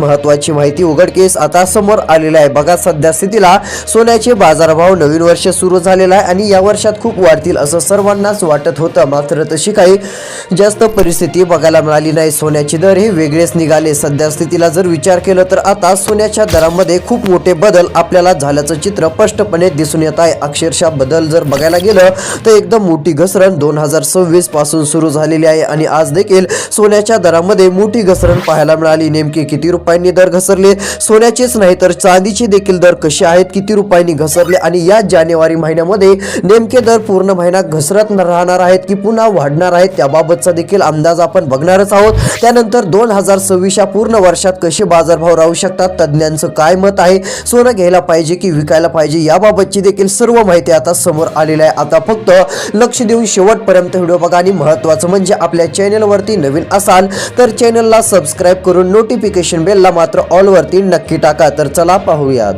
महत्वाची माहिती उघडकीस आता समोर आलेली आहे. बघा सध्या स्थितीला. सोन्याचे बाजारभाव नवीन वर्ष सुरू झालेला आहे आणि या वर्षात खूप वाढतील असं सर्वांनाच वाटत होतं. मात्र तशी काही जास्त परिस्थिती बघायला मिळाली नाही. सोन्याचे दर हे वेगळेच निघाले. सध्या स्थितीला जर विचार केला तर आता सोन्याच्या दरामध्ये खूप मोठे बदल आपल्याला झाल्याचं चित्र स्पष्टपणे दिसून येत आहे. अक्षरशः बदल जर बघायला गेलं तर एकदम मोठी घसरण दोन हजार सव्वीसपासून सुरू झालेली आहे आणि आज देखील सोन्याच्या दरामध्ये मोठी घसरण पाहायला मिळाली. नेमके किती रुपये रुपयांनी दर घसरले सोन्याचेच नाही तर चांदीचे देखील दर कसे आहेत किती रुपयांनी घसरले आणि या जानेवारी महिन्यामध्ये नेमके दर पूर्ण महिना घसरत राहणार आहेत की पुन्हा वाढणार आहेत त्याबाबतचा देखील अंदाज आपण बघणारच आहोत. त्यानंतर दोन हजार सव्वीस या पूर्ण वर्षात कसे बाजारभाव राहू शकतात तज्ज्ञांचं काय मत आहे सोनं घ्यायला पाहिजे की विकायला पाहिजे याबाबतची देखील सर्व माहिती आता समोर आलेली आहे. आता फक्त लक्ष देऊन शेवटपर्यंत व्हिडिओ बघा आणि महत्त्वाचं म्हणजे आपल्या चॅनलवरती नवीन असाल तर चॅनलला सबस्क्राईब करून नोटिफिकेशन बेलला मात्र ऑलवरती नक्की टाका तर चला पाहूयात.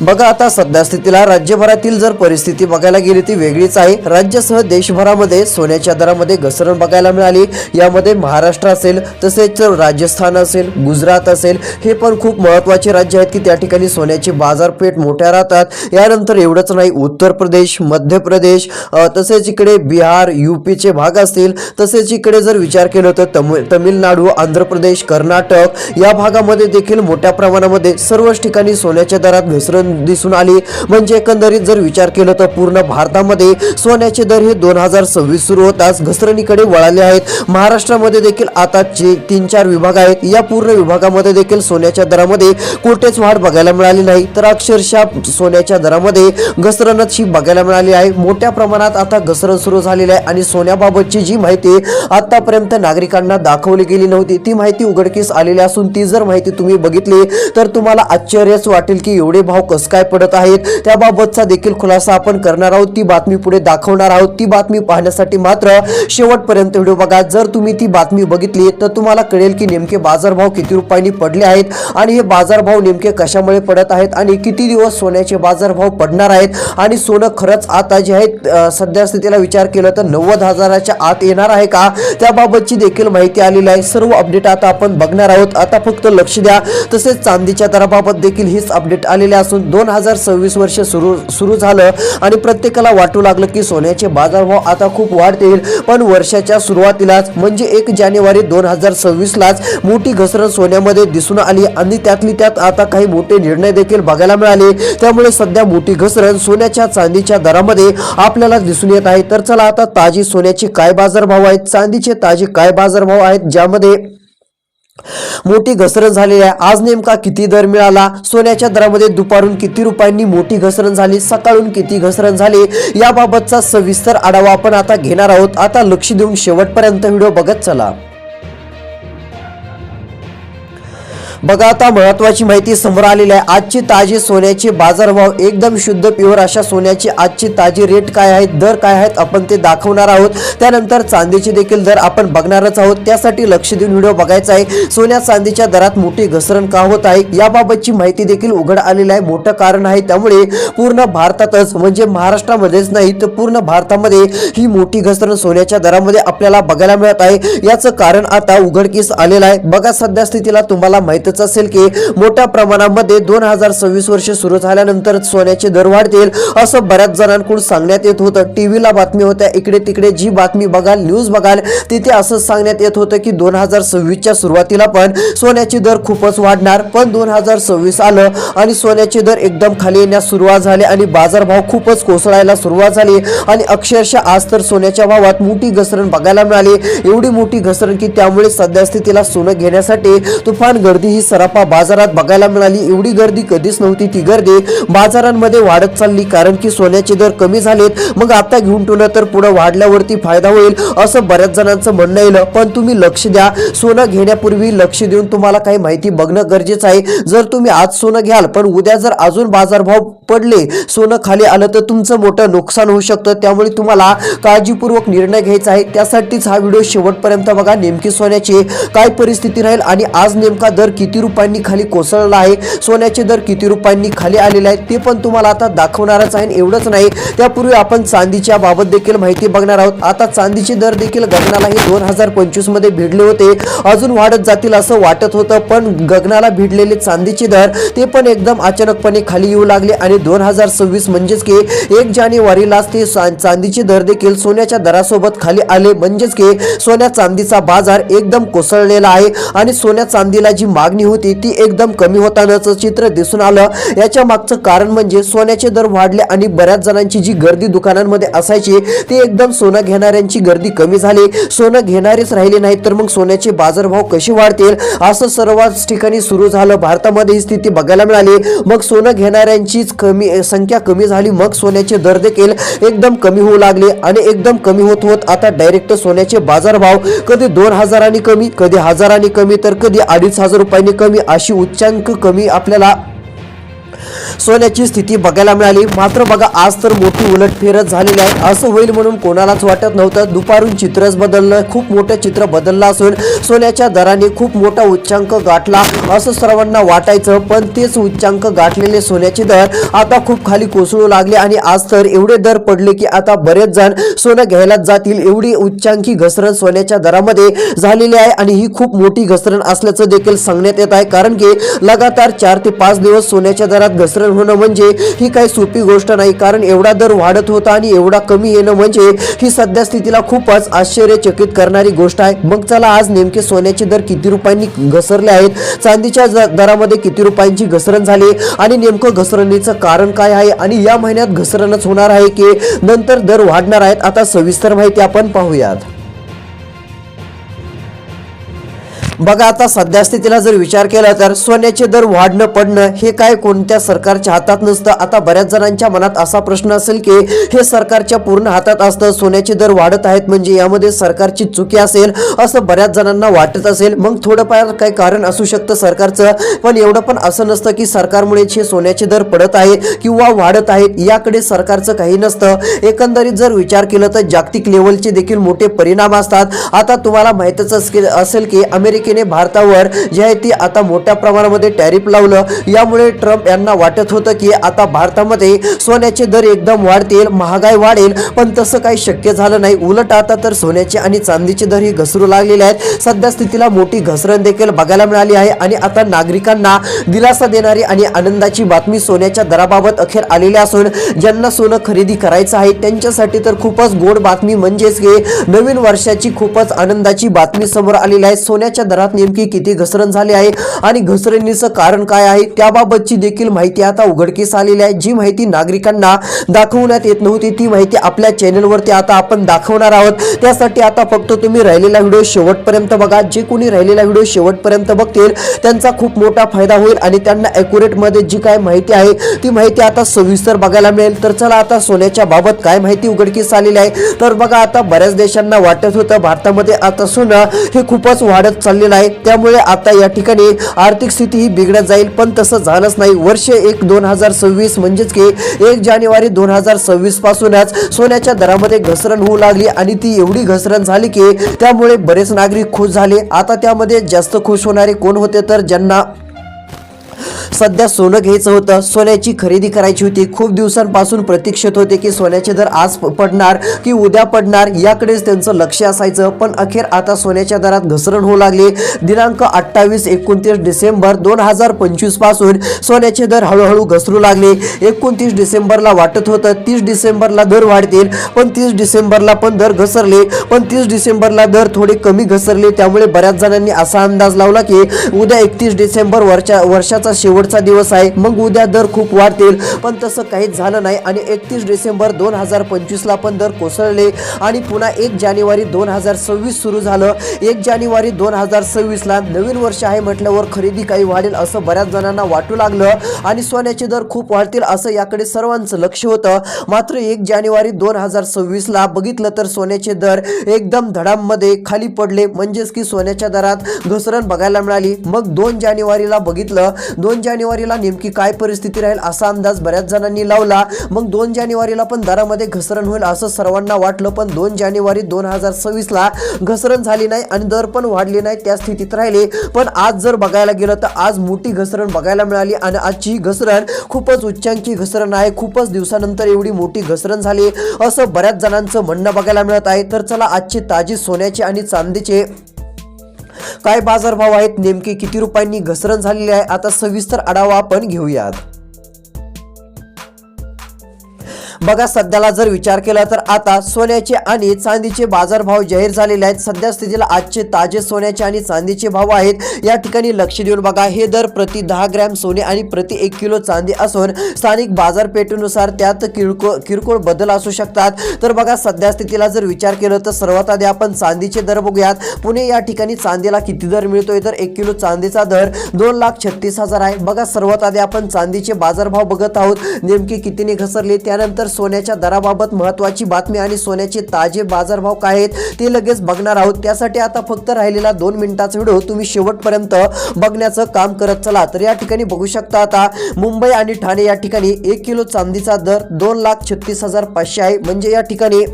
बघा आता सध्या स्थितीला राज्यभरातील जर परिस्थिती बघायला गेली ती वेगळीच आहे. राज्यासह देशभरामध्ये सोन्याच्या दरामध्ये घसरण बघायला मिळाली. यामध्ये महाराष्ट्र असेल तसेच राजस्थान असेल गुजरात असेल हे पण खूप महत्त्वाचे राज्य आहेत की त्या ठिकाणी सोन्याची बाजारपेठ मोठ्या राहतात. यानंतर एवढंच नाही उत्तर प्रदेश मध्य प्रदेश तसेच इकडे बिहार युपीचे भाग असतील तसेच इकडे जर विचार केला तर तमिळ तमिळनाडू आंध्र प्रदेश कर्नाटक या भागामध्ये देखील मोठ्या प्रमाणामध्ये सर्वच ठिकाणी सोन्याच्या दरात घसरण दिसून आली. म्हणजे एकंदरीत जर विचार केला तर पूर्ण भारतामध्ये सोन्याचे दर हे दोन हजार सव्वीस सुरू होताच घसरणीकडे वळाले आहेत. महाराष्ट्रामध्ये देखील आता तीन चार विभाग आहेत. या पूर्ण विभागामध्ये देखील सोन्याच्या दरामध्ये कुठेच वाढ बघायला मिळाली नाही. तर अक्षरशः सोन्याच्या दरामध्ये घसरणच ही बघायला मिळाली आहे. मोठ्या प्रमाणात आता घसरण सुरू झालेली आहे आणि सोन्याबाबतची जी माहिती आतापर्यंत नागरिकांना दाखवली गेली नव्हती ती माहिती उघडकीस आलेली असून ती जर माहिती तुम्ही बघितली तर तुम्हाला आश्चर्यच वाटेल की एवढे भाव कसं काय पडत आहेत? त्याबाबतचा देखील खुलासा आपण करणार आहोत. ती बातमी पुढे दाखवणार आहोत. ती बातमी पाहण्यासाठी मात्र शेवटपर्यंत व्हिडिओ बघा. जर तुम्ही ती बातमी बघितली तर तुम्हाला कळेल की नेमके बाजारभाव किती रुपयांनी पडले आहेत आणि हे बाजारभाव नेमके कशामुळे पडत आहेत आणि किती दिवस सोन्याचे बाजारभाव पडणार आहेत? आणि सोनं खरंच आता जे आहे सध्या स्थितीला विचार केला तर नव्वद हजाराच्या आत येणार आहे का? त्याबाबतची देखील माहिती आलेली आहे. सर्व अपडेट आता आपण बघणार आहोत. आता फक्त लक्ष द्या. तसेच चांदीच्या दराबाबत देखील हीच अपडेट आलेली असून दोन हजार सव्वीस वर्ष सुरू सुरू झालं आणि प्रत्येकाला वाटू लागलं की सोन्याचे बाजारभाव आता खूप वाढतील. पण वर्षाच्या सुरुवातीलाच म्हणजे एक जानेवारी दोन हजार सव्वीसलाच मोठी घसरण सोन्यामध्ये दिसून आली आणि त्यातली त्यात आता काही मोठे निर्णय देखील बघायला मिळाले. त्यामुळे सध्या मोठी घसरण सोन्याच्या चांदीच्या दरामध्ये आपल्याला दिसून येत आहे. तर चला आता ताजी सोन्याची काय बाजारभाव आहेत चांदीचे ताजे काय बाजारभाव आहेत ज्यामध्ये मोठी घसरण झालेली आहे. आज नेमका किती दर मिळाला? सोन्याच्या दरामध्ये दुपारून किती रुपयांनी मोठी घसरण झाली? सकाळून किती घसरण झाली? याबाबतचा सविस्तर आढावा आपण आता घेणार आहोत. आता लक्ष देऊन शेवटपर्यंत व्हिडिओ बघत चला. बघा आता महत्वाची माहिती समोर आलेली आहे. आजची ताजी सोन्याचे बाजारभाव एकदम शुद्ध प्युअर अशा सोन्याची आजची ताजी रेट काय आहेत दर काय आहेत आपण ते दाखवणार आहोत. त्यानंतर चांदीचे देखील दर आपण बघणारच आहोत. त्यासाठी लक्ष देऊन व्हिडिओ बघायचा आहे. सोन्या चांदीच्या दरात मोठी घसरण का होत आहे? याबाबतची माहिती देखील उघड आलेली आहे. मोठं कारण आहे. त्यामुळे पूर्ण भारतातच म्हणजे महाराष्ट्रामध्येच नाही तर पूर्ण भारतामध्ये ही मोठी घसरण सोन्याच्या दरामध्ये आपल्याला बघायला मिळत आहे. याचं कारण आता उघडकीस आलेलं आहे. बघा सध्या स्थितीला तुम्हाला माहितच असेल की मोठ्या प्रमाणामध्ये दोन हजार सव्वीस वर्ष सुरू झाल्यानंतर सोन्याचे दर वाढतील असं बऱ्याच जणांकडून सांगण्यात येत होतं. टीव्हीला बातमी होत्या. इकडे तिकडे जी बातमी बघाल न्यूज बघाल तिथे असं सांगण्यात येत होतं की दोन हजार सव्वीसच्या सुरुवातीला पण सोन्याचे दर खूपच वाढणार. पण दोन हजार सव्वीस आलं आणि सोन्याचे दर एकदम खाली येण्यास सुरुवात झाली आणि बाजारभाव खूपच कोसळायला सुरुवात झाली आणि अक्षरशः आज तर सोन्याच्या भावात मोठी घसरण बघायला मिळाली. एवढी मोठी घसरण की त्यामुळे सध्या स्थितीला सोनं घेण्यासाठी तुफान गर्दी ही सराफा बाजारात बघायला मिळाली. एवढी गर्दी कधीच नव्हती. ती गर्दी बाजारांमध्ये वाढत चालली कारण की सोन्याचे दर कमी झालेत. मग आता घेऊन ठेवलं तर पुढे वाढल्यावरती फायदा होईल असं बऱ्याच जणांचं म्हणणं येईल. पण तुम्ही लक्ष द्या. सोनं घेण्यापूर्वी लक्ष देऊन तुम्हाला काही माहिती बघणं गरजेचं आहे. जर तुम्ही आज सोनं घ्याल पण उद्या जर अजून बाजारभाव पडले सोनं खाली आलं तर तुमचं मोठं नुकसान होऊ शकतं. त्यामुळे तुम्हाला काळजीपूर्वक निर्णय घ्यायचा आहे. त्यासाठीच हा व्हिडिओ शेवटपर्यंत बघा. नेमकी सोन्याची काय परिस्थिती राहील आणि आज नेमका दर किती किती रुपयांनी खाली कोसळला आहे? सोन्याचे दर किती रुपयांनी खाली आलेले आहेत? ते पण तुम्हाला आता दाखवणारच आहे आणि एवढंच नाही. त्यापूर्वी आपण चांदीच्या बाबत देखील माहिती बघणार आहोत. आता चांदीचे दर देखील गगनालाही दोन हजार पंचवीसमध्ये भिडले होते. अजून वाढत जातील असं वाटत होतं पण गगनाला भिडलेले चांदीचे दर ते पण एकदम अचानकपणे खाली येऊ लागले आणि दोन हजार सव्वीस म्हणजेच की एक जानेवारीलाच ते चांदीचे दर देखील सोन्याच्या दरासोबत खाली आले. म्हणजेच की सोन्या चांदीचा बाजार एकदम कोसळलेला आहे आणि सोन्या चांदीला जी मागणी होती ती एकदम कमी होतानाच चित्र दिसून आलं. याच्या मागचं कारण म्हणजे सोन्याचे दर वाढले आणि बऱ्याच जणांची जी गर्दी दुकानांमध्ये असायची ती एकदम सोनं घेणाऱ्यांची गर्दी कमी झाली. सोनं घेणारेच राहिले नाहीत तर मग सोन्याचे बाजारभाव कसे वाढतील? असं सर्वच ठिकाणी सुरू झालं. भारतामध्ये ही स्थिती बघायला मिळाली. मग सोनं घेणाऱ्यांचीच कमी संख्या कमी झाली. मग सोन्याचे दर देखील एकदम कमी होऊ लागले आणि एकदम कमी होत होत आता डायरेक्ट सोन्याचे बाजारभाव कधी दोन हजारांनी कमी कधी हजारांनी कमी तर कधी अडीच हजार रुपयांनी कमी अशी उच्चांक कमी आपल्याला सोन्याची स्थिती बघायला मिळाली. मात्र बघा आज तर मोठी उलटफेरच झालेली आहे. असं होईल म्हणून कोणालाच वाटत नव्हतं. दुपारून चित्रच बदललं. खूप मोठं चित्र बदललं असून सोन्याच्या दराने खूप मोठा उच्चांक गाठला असं सर्वांना वाटायचं. पण तेच उच्चांक गाठलेले सोन्याचे दर आता खूप खाली कोसळू लागले आणि आज तर एवढे दर पडले की आता बरेच जण सोनं घ्यायला जातील. एवढी उच्चांकी घसरण सोन्याच्या दरामध्ये झालेली आहे आणि ही खूप मोठी घसरण असल्याचं देखील सांगण्यात येत आहे. कारण की लगातार चार ते पाच दिवस सोन्याच्या दरात घसरण होणं म्हणजे ही काही सोपी गोष्ट नाही. कारण एवढा दर वाढत होता आणि एवढा कमी येणं म्हणजे ही सध्या स्थितीला खूपच आश्चर्यचकित करणारी गोष्ट आहे. मग चला आज नेमके सोन्याचे दर किती रुपयांनी घसरले आहेत? चांदीच्या दरामध्ये किती रुपयांची घसरण झाली? आणि नेमकं घसरणीचं कारण काय आहे? आणि या महिन्यात घसरणच होणार आहे की नंतर दर वाढणार आहेत? आता सविस्तर माहिती आपण पाहूयात. बघा आता सध्या स्थितीला जर विचार केला तर सोन्याचे दर वाढणं पडणं हे काय कोणत्या सरकारच्या हातात नसतं? आता बऱ्याच जणांच्या मनात असा प्रश्न असेल की हे सरकारच्या पूर्ण हातात असतं सोन्याचे दर वाढत आहेत म्हणजे यामध्ये सरकारची चुकी असेल असं बऱ्याच जणांना वाटत असेल. मग थोडंफार काही कारण असू शकतं सरकारचं पण एवढं पण असं नसतं की सरकारमुळेच हे सोन्याचे दर पडत आहेत किंवा वाढत आहेत याकडे सरकारचं काही नसतं. एकंदरीत जर विचार केला तर जागतिक लेवलचे देखील मोठे परिणाम असतात. आता तुम्हाला माहीतच असेल असेल की अमेरिकेने भारतावर जे आहे ती आता मोठ्या प्रमाणामध्ये टॅरिफ लावलं. यामुळे ट्रम्प यांना वाटत होतं की आता भारतामध्ये सोन्याचे दर एकदम वाढतील महागाई वाढेल पण तसं काही शक्य झालं नाही. उलट आता तर सोन्याचे आणि चांदीचे दर ही घसरू लागलेले आहेत. सध्या स्थितीला मोठी घसरण देखील बघायला मिळाली आहे आणि आता नागरिकांना दिलासा देणारी आणि आनंदाची बातमी सोन्याच्या दराबाबत अखेर आलेली असून ज्यांना सोनं खरेदी करायचं आहे त्यांच्यासाठी तर खूपच गोड बातमी म्हणजेच की नवीन वर्षाची खूपच आनंदाची बातमी समोर आलेली आहे. सोन्याच्या दरात नेमकी किती घसरण झाली आहे आणि घसरणीचं कारण काय आहे त्याबाबतची देखील माहिती आता उघडकीस आलेली आहे. जी माहिती नागरिकांना दाखवण्यात येत नव्हती ती माहिती आपल्या चॅनलवरती आता आपण दाखवणार आहोत. त्यासाठी आता फक्त तुम्ही राहिलेला व्हिडिओ शेवटपर्यंत बघा. जे कोणी राहिलेला व्हिडिओ शेवटपर्यंत बघतील त्यांचा खूप मोठा फायदा होईल आणि त्यांना accurate जी काय माहिती आहे ती माहिती आता सविस्तर बघायला मिळेल. तर चला आता सोन्याच्या बाबत काय माहिती उघडकीस आलेली आहे. तर बघा आता बऱ्याच देशांना वाटत होतं भारतामध्ये आता सोनं हे खूपच वाढत चालले चाललेलं आहे. त्यामुळे आता या ठिकाणी आर्थिक स्थिती ही बिघडत जाईल पण तसं झालंच नाही. वर्ष एक दोन हजार सव्वीस म्हणजेच की एक जानेवारी दोन हजार सव्वीस पासूनच सोन्याच्या दरामध्ये घसरण होऊ लागली आणि ती एवढी घसरण झाली की त्यामुळे बरेच नागरिक खुश झाले. आता त्यामध्ये जास्त खुश होणारे कोण होते तर ज्यांना सध्या सोनं घ्यायचं होतं. सोन्याची खरेदी करायची होती. खूप दिवसांपासून प्रतीक्षित होते की सोन्याचे दर आज पडणार की उद्या पडणार याकडेच त्यांचं लक्ष असायचं. पण अखेर आता सोन्याच्या दरात घसरण होऊ लागली. दिनांक अठ्ठावीस एकोणतीस डिसेंबर दोन हजार पंचवीसपासून सोन्याचे दर हळूहळू घसरू लागले. एकोणतीस डिसेंबरला वाटत होतं. तीस डिसेंबरला दर वाढतील. पण तीस डिसेंबरला पण दर घसरले. पण तीस डिसेंबरला दर थोडे कमी घसरले. त्यामुळे बऱ्याच जणांनी असा अंदाज लावला की उद्या एकतीस डिसेंबर वर्षा वर्षाचा शेवटचा दिवस आहे. मग उद्या दर खूप वाढतील. पण तसं काहीच झालं नाही आणि एकतीस डिसेंबर दोन हजार पंचवीसला पण दर कोसळले आणि पुन्हा एक जानेवारी दोन हजार सव्वीस सुरू झालं. एक जानेवारी दोन हजार सव्वीसला नवीन वर्ष आहे म्हटल्यावर खरेदी काही वाढेल असं बऱ्याच जणांना वाटू लागलं आणि सोन्याचे दर खूप वाढतील असं याकडे सर्वांचं लक्ष होतं. मात्र एक जानेवारी दोन हजार सव्वीसला बघितलं तर सोन्याचे दर एकदम धडामध्ये खाली पडले. म्हणजेच की सोन्याच्या दरात घसरण बघायला मिळाली. मग दोन जानेवारीला बघितलं. दोन दोन जानेवारीला नेमकी काय परिस्थिती राहील असा अंदाज बऱ्याच जणांनी लावला. मग दोन जानेवारीला पण दरामध्ये घसरण होईल असं सर्वांना वाटलं पण दोन जानेवारी दोन हजार सव्वीसला घसरण झाली नाही आणि दर पण वाढली नाही त्या स्थितीत राहिले. पण आज जर बघायला गेलं तर आज मोठी घसरण बघायला मिळाली आणि आजची ही घसरण खूपच उच्चांकी घसरण आहे. खूपच दिवसानंतर एवढी मोठी घसरण झाली असं बऱ्याच जणांचं म्हणणं बघायला मिळत आहे. तर चला आजची ताजी सोन्याचे आणि चांदीचे काय बाजारभाव आहेत नेमके किती रुपयांनी घसरण झालेली आहे आता सविस्तर आढावा आपण घेऊयात. बघा सध्याला जर विचार केला तर आता सोन्याचे आणि चांदीचे बाजारभाव जाहीर झालेले आहेत. सध्या स्थितीला आजचे ताजे सोन्याचे आणि चांदीचे भाव आहेत. या ठिकाणी लक्ष देऊन बघा हे दर प्रति दहा ग्रॅम सोने आणि प्रति एक किलो चांदी असून स्थानिक बाजारपेठेनुसार त्यात किरकोळ किरकोळ बदल असू शकतात. तर बघा सध्या स्थितीला जर विचार केला तर सर्वात आधी आपण चांदीचे दर बघूयात. पुणे या ठिकाणी चांदीला किती दर मिळतोय? तर एक किलो चांदीचा दर दोन लाख छत्तीस हजार आहे. बघा सर्वात आधी आपण चांदीचे बाजारभाव बघत आहोत. नेमके कितीने घसरले? त्यानंतर सोन्याच्या दराबाबत महत्वाची बातमी आणि सोन्याचे ताजे बाजारभाव काय आहेत ते लगेच बघणार आहोत. त्यासाठी आता फक्त राहिलेला दोन मिनिटाचा व्हिडिओ तुम्ही शेवटपर्यंत बघण्याचं काम करत चला. तर या ठिकाणी बघू शकता आता मुंबई आणि ठाणे या ठिकाणी एक किलो चांदीचा दर दोन लाख छत्तीस हजार पाचशे आहे. म्हणजे या ठिकाणी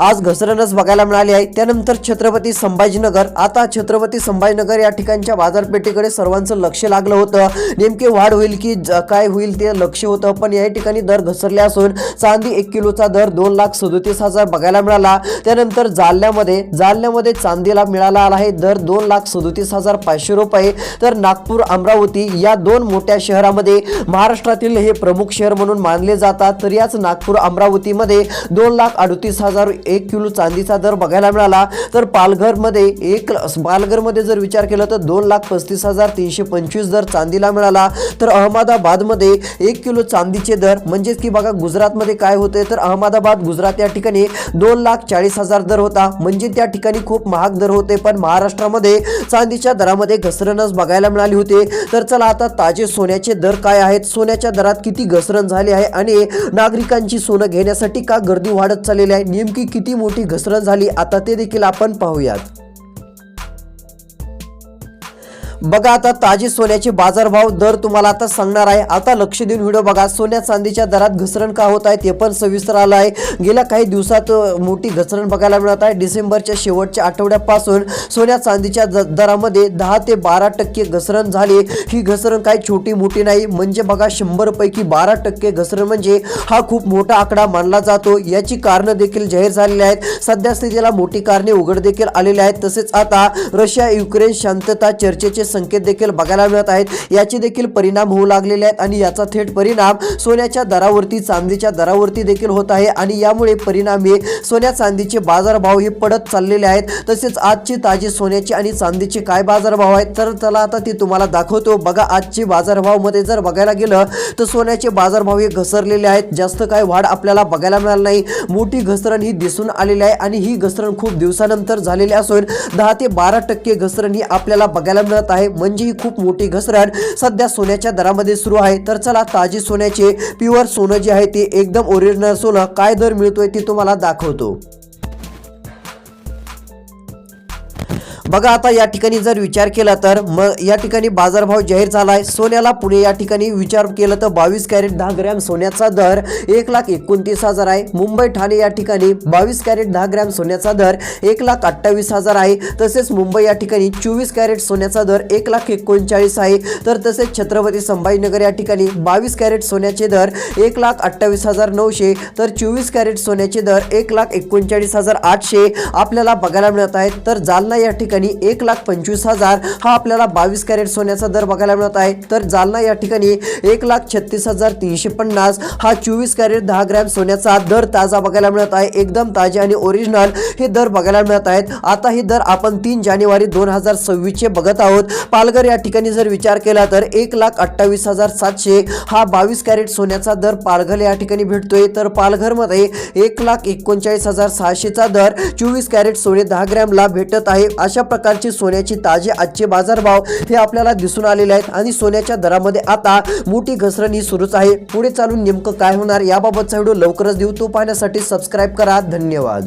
आज घसरणच बघायला मिळाली आहे. त्यानंतर छत्रपती संभाजीनगर. आता छत्रपती संभाजीनगर या ठिकाणच्या बाजारपेठेकडे सर्वांचं लक्ष लागलं होतं. नेमके वाढ होईल की ज- काय होईल ते लक्ष होतं. पण या ठिकाणी दर घसरले असून चांदी एक किलोचा दर दोन लाख सदोतीस हजार बघायला मिळाला. त्यानंतर जालन्यामध्ये जालन्यामध्ये चांदीला मिळाला आला आहे. दर दोन लाख सदोतीस हजार पाचशे रुपये. तर नागपूर अमरावती या दोन मोठ्या शहरामध्ये महाराष्ट्रातील हे प्रमुख शहर म्हणून मानले जातात. तर याच नागपूर अमरावतीमध्ये दोन लाख अडतीस हजार एक किलो चांदीचा दर बघायला मिळाला तर पालघरमध्ये एक पालघरमध्ये जर विचार केला तर दोन लाख पस्तीस हजार तीनशे पंचवीस दर चांदीला मिळाला. तर अहमदाबादमध्ये एक किलो चांदीचे दर म्हणजेच की बघा गुजरातमध्ये काय होते तर अहमदाबाद गुजरात या ठिकाणी दोन लाख चाळीस हजार दर होता. म्हणजे त्या ठिकाणी खूप महाग दर होते पण महाराष्ट्रामध्ये चांदीच्या दरामध्ये घसरणच बघायला मिळाली होती. तर चला आता ताजे सोन्याचे दर काय आहेत? सोन्याच्या दरात किती घसरण झाली आहे? आणि नागरिकांची सोनं घेण्यासाठी का गर्दी वाढत चाललेली आहे? नेमकी किती मोठी घसरण झाली आता ते देखील आपण पाहूयात. बघा आता ताजे सोन्याचे बाजारभाव दर तुम्हाला आता सांगणार आहे. आता लक्ष देऊन व्हिडिओ बघा. सोन्या चांदीच्या दरात घसरण का होत आहे ते पण सविस्तर आलं आहे. गेल्या काही दिवसात मोठी घसरण बघायला मिळत आहे. डिसेंबरच्या शेवटच्या आठवड्यापासून सोन्या चांदीच्या दरामध्ये दहा ते बारा टक्के घसरण झाली. ही घसरण काही छोटी मोठी नाही. म्हणजे बघा शंभर पैकी बारा टक्के घसरण म्हणजे हा खूप मोठा आकडा मानला जातो. याची कारणं देखील जाहीर झालेली आहेत. सध्या स्थितीला मोठी कारणे उघड देखील आलेली आहेत. तसेच आता रशिया युक्रेन शांतता चर्चेचे संकेत देखील बघायला मिळत आहेत याचे देखील परिणाम होऊ लागलेले आहेत आणि याचा थेट परिणाम सोन्याच्या दरावरती चांदीच्या दरावरती देखील होत आहे आणि यामुळे परिणामी सोन्या चांदीचे बाजारभाव हे पडत चाललेले आहेत. तसेच आजची ताजी सोन्याची आणि चांदीचे काय बाजारभाव आहेत तर चला आता ते तुम्हाला दाखवतो. बघा आजचे बाजारभावमध्ये जर बघायला गेलं तर सोन्याचे बाजारभाव हे घसरलेले आहेत. जास्त काय वाढ आपल्याला बघायला मिळाली नाही. मोठी घसरण ही दिसून आलेली आहे आणि ही घसरण खूप दिवसानंतर झालेली असून दहा ते बारा टक्के घसरण ही आपल्याला बघायला मिळत आहे. म्हणजे ही खूप मोठी घसरण सध्या सोन्याच्या दरामध्ये सुरू आहे. तर चला ताजी सोन्याचे प्युअर सोनं जे आहे ते एकदम ओरिजिनल सोनं काय दर मिळतोय ते तुम्हाला दाखवतो. बघा आता या ठिकाणी जर विचार केला तर मग या ठिकाणी बाजारभाव जाहीर झाला आहे सोन्याला पुणे या ठिकाणी विचार केला तर बावीस कॅरेट दहा ग्रॅम सोन्याचा दर एक लाख एकोणतीस हजार आहे. मुंबई ठाणे या ठिकाणी बावीस कॅरेट दहा ग्रॅम सोन्याचा दर एक लाख अठ्ठावीस हजार आहे. तसेच मुंबई या ठिकाणी चोवीस कॅरेट सोन्याचा दर एक लाख एकोणचाळीस आहे. तर तसेच छत्रपती संभाजीनगर या ठिकाणी बावीस कॅरेट सोन्याचे दर एक लाख अठ्ठावीस हजार नऊशे तर चोवीस कॅरेट सोन्याचे दर एक लाख एकोणचाळीस हजार आठशे. आपल्याला बघायला मिळत आहेत तर जालना या ठिकाणी एक लाख पंचवीस हजार हा आपल्याला बावीस कॅरेट सोन्याचा दर बघायला मिळत आहे. तर जालना या ठिकाणी एक लाख छत्तीस हजार तीनशे पन्नास हा चोवीस कॅरेट दहा ग्रॅम सोन्याचा दर ताजा बघायला मिळत आहे. एकदम ताजे आणि ओरिजिनल हे दर बघायला मिळत आहेत. आता हे दर आपण तीन जानेवारी दोन हजार सव्वीसचे बघत आहोत. पालघर या ठिकाणी जर विचार केला तर एक लाख अठ्ठावीस हजार सातशे हा बावीस कॅरेट सोन्याचा दर पालघर या ठिकाणी भेटतोय. तर पालघरमध्ये एक लाख एकोणचाळीस हजार सहाशेचा दर चोवीस कॅरेट सोने दहा ग्रॅमला भेटत आहे. अशा प्रकारचे सोन्याचे ताजे आजचे बाजारभाव हे आपल्याला दिसून आलेले आहेत. आणि सोन्याच्या दरामध्ये आता मोठी घसरण ही सुरूच आहे. पुढे चालून नेमकं काय होणार याबाबतचा व्हिडिओ लवकरच देऊ. तो पाहण्यासाठी सबस्क्राईब करा. धन्यवाद.